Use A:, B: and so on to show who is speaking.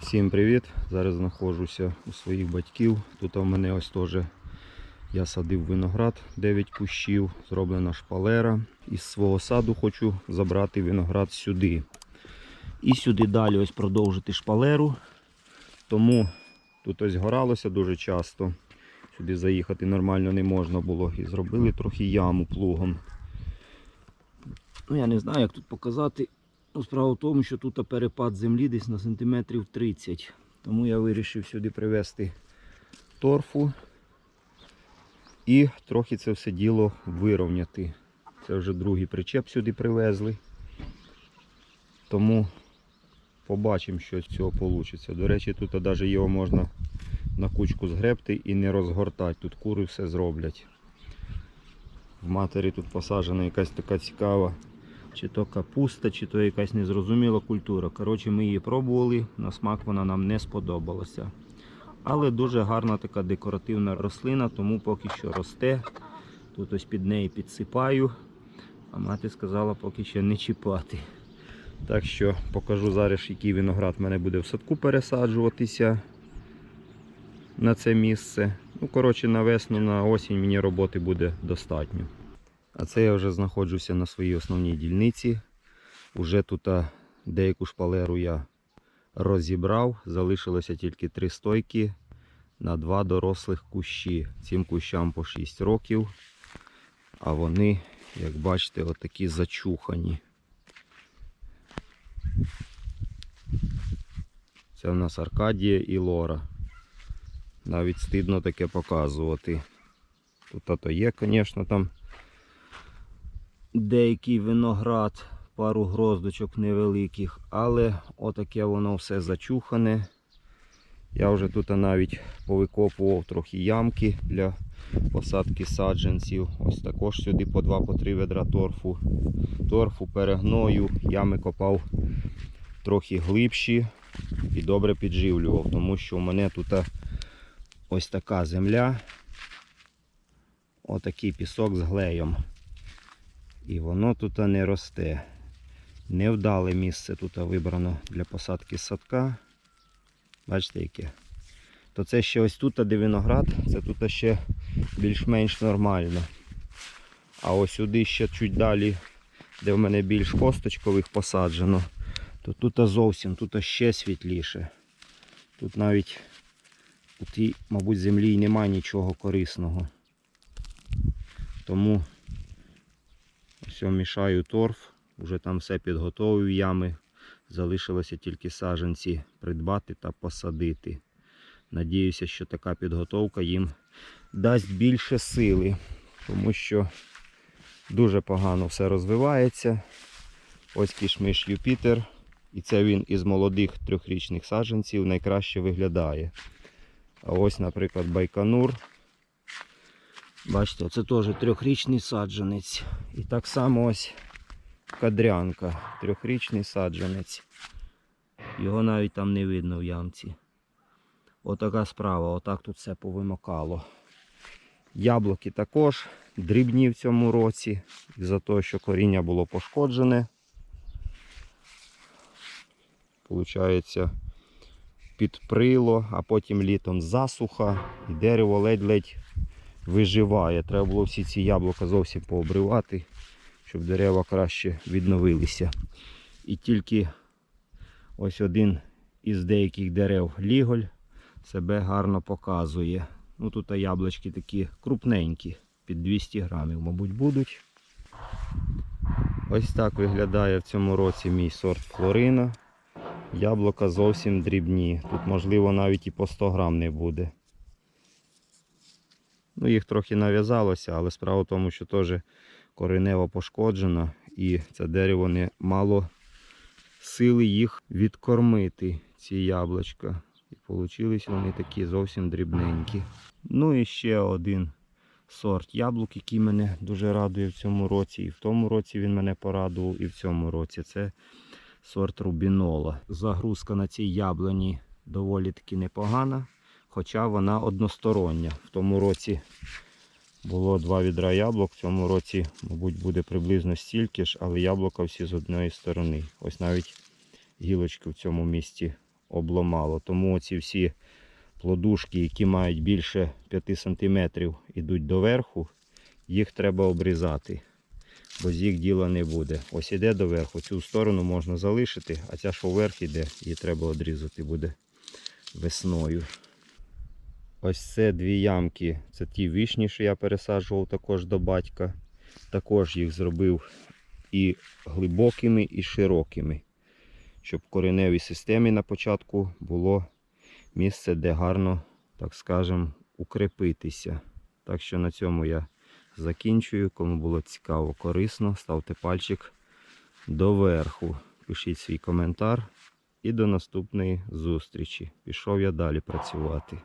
A: Всім привіт! Зараз знаходжуся у своїх батьків. Тут у мене ось теж я садив виноград 9 кущів, зроблена шпалера. Із свого саду хочу забрати виноград сюди. І сюди далі ось продовжити шпалеру. Тому тут ось горалося дуже часто. Сюди заїхати нормально не можна було. І зробили трохи яму плугом. Ну я не знаю, як тут показати. Ну, справа в тому, що тут перепад землі десь на сантиметрів 30. Тому я вирішив сюди привезти торфу і трохи це все діло вирівняти. Це вже другий причеп сюди привезли. Тому побачимо, що з цього вийде. До речі, тут навіть його можна на кучку згребти і не розгортати. Тут кури все зроблять. В матері тут посаджена якась така цікава чи то капуста, чи то якась незрозуміла культура. Коротше, ми її пробували, на смак вона нам не сподобалася. Але дуже гарна така декоративна рослина, тому поки що росте. Тут ось під неї підсипаю, а мати сказала поки що не чіпати. Так що покажу зараз, який виноград в мене буде в садку пересаджуватися на це місце. Ну, коротше, на весну, на осінь мені роботи буде достатньо. А це я вже знаходжуся на своїй основній дільниці. Уже тут деяку шпалеру я розібрав. Залишилося тільки три стойки на два дорослих кущі. Цим кущам по 6 років. А вони, як бачите, отакі зачухані. Це в нас Аркадія і Лора. Навіть стидно таке показувати. Тут то є, звісно, там деякий виноград, пару гроздочок невеликих, але отаке воно все зачухане. Я вже тут навіть повикопував трохи ямки для посадки саджанців. Ось також сюди по 2-3 ведра торфу. Торфу перегною, ями копав трохи глибші і добре підживлював, тому що у мене тут ось така земля, отакий пісок з глеєм. І воно тут не росте. Невдале місце тут вибрано для посадки садка. Бачите яке? То це ще ось тут, де виноград, це тут ще більш-менш нормально. А ось сюди ще чуть далі, де в мене більш косточкових посаджено, то тут зовсім тут ще світліше. Тут навіть і, мабуть, землі і немає нічого корисного. Тому все, мішаю торф, вже там все підготовив ями. Залишилося тільки саджанці придбати та посадити. Надіюся, що така підготовка їм дасть більше сили, тому що дуже погано все розвивається. Ось кішмиш Юпітер. І це він із молодих трьохрічних саджанців найкраще виглядає. А ось, наприклад, Байконур. Бачите, це теж трьохрічний саджанець. І так само ось кадрянка, трьохрічний саджанець. Його навіть там не видно в ямці. Отака справа, отак тут все повимокало. Яблуки також дрібні в цьому році, за того, що коріння було пошкоджене. Получається підприло, а потім літом засуха і дерево ледь-ледь виживає. Треба було всі ці яблука зовсім пообривати, щоб дерева краще відновилися. І тільки ось один із деяких дерев ліголь себе гарно показує. Ну Тут яблучки такі крупненькі, під 200 грамів, мабуть, будуть. Ось так виглядає в цьому році мій сорт Флорина. Яблука зовсім дрібні. Тут, можливо, навіть і по 100 грам не буде. Ну, їх трохи нав'язалося, але справа в тому, що теж коренево пошкоджено і це дерево не мало сили їх відкормити, ці яблучка. І вийшли вони такі зовсім дрібненькі. Ну і ще один сорт яблук, який мене дуже радує в цьому році. І в тому році він мене порадував, і в цьому році. Це сорт рубінола. Загрузка на цій яблуні доволі таки непогана хоча вона одностороння. В тому році було два відра яблук, в цьому році, мабуть, буде приблизно стільки ж, але яблука всі з одної сторони. Ось навіть гілочки в цьому місці обломало. Тому ці всі плодушки, які мають більше 5 см, йдуть доверху, їх треба обрізати. Бо з їх діла не буде. Ось іде доверху, цю сторону можна залишити, а ця, що вверх іде, її треба одрізати буде весною. Ось це дві ямки. Це ті вишні, що я пересаджував також до батька. Також їх зробив і глибокими, і широкими. Щоб в кореневій системі на початку було місце, де гарно, так скажем, укрепитися. Так що на цьому я закінчую. Кому було цікаво, корисно, ставте пальчик доверху. Пишіть свій коментар. І до наступної зустрічі. Пішов я далі працювати.